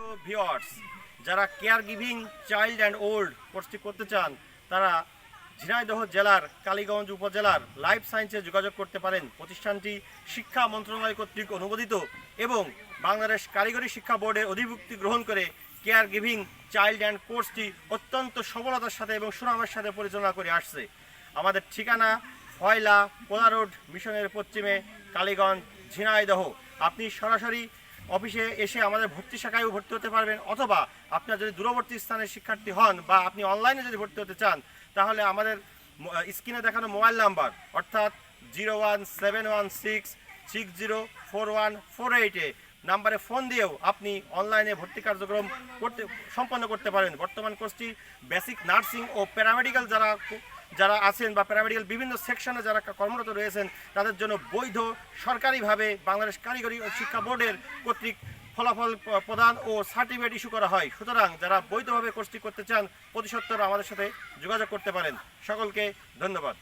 Viewers যারা care giving child and old কোর্সটি করতে চান, তারা ঝিনাইদহ জেলার কালীগঞ্জ উপজেলার লাইফ সায়েন্সে যোগাযোগ করতে পারেন। প্রতিষ্ঠানটি শিক্ষা মন্ত্রণালয় কর্তৃক অনুমোদিত এবং বাংলাদেশ কারিগরি শিক্ষা বোর্ডের অধিভুক্তি গ্রহণ করে কেয়ার গিভিং চাইল্ড অ্যান্ড কোর্সটি অত্যন্ত সফলতার সাথে এবং সুনামের সাথে পরিচালনা করে আসছে। আমাদের ঠিকানা ফয়লা কোলা রোড, মিশনের পশ্চিমে কালীগঞ্জ, ঝিনাইদহ। আপনি সরাসরি অফিসে এসে আমাদের ভর্তি শাখায়ও ভর্তি হতে পারবেন, অথবা আপনার যদি দূরবর্তী স্থানের শিক্ষার্থী হন বা আপনি অনলাইনে যদি ভর্তি হতে চান, তাহলে আমাদের স্ক্রিনে দেখানো মোবাইল নাম্বার অর্থাৎ zero one seven one six six zero four one four এইটে নাম্বারে ফোন দিয়েও আপনি অনলাইনে ভর্তি কার্যক্রম করতে সম্পন্ন করতে পারেন। বর্তমান কোর্সটি বেসিক নার্সিং ও প্যারামেডিক্যাল যারা যারা আছেন বা প্যারামেডিক্যাল বিভিন্ন সেকশনে যারা কর্মরত রয়েছেন, তাদের জন্য বৈধ সরকারিভাবে বাংলাদেশ কারিগরি ও শিক্ষা বোর্ডের কর্তৃক ফলাফল প্রদান ও সার্টিফিকেট ইস্যু করা হয়। সুতরাং যারা বৈধভাবে কোর্সটি করতে চান প্রতিসত্তর আমাদের সাথে যোগাযোগ করতে পারেন। সকলকে ধন্যবাদ।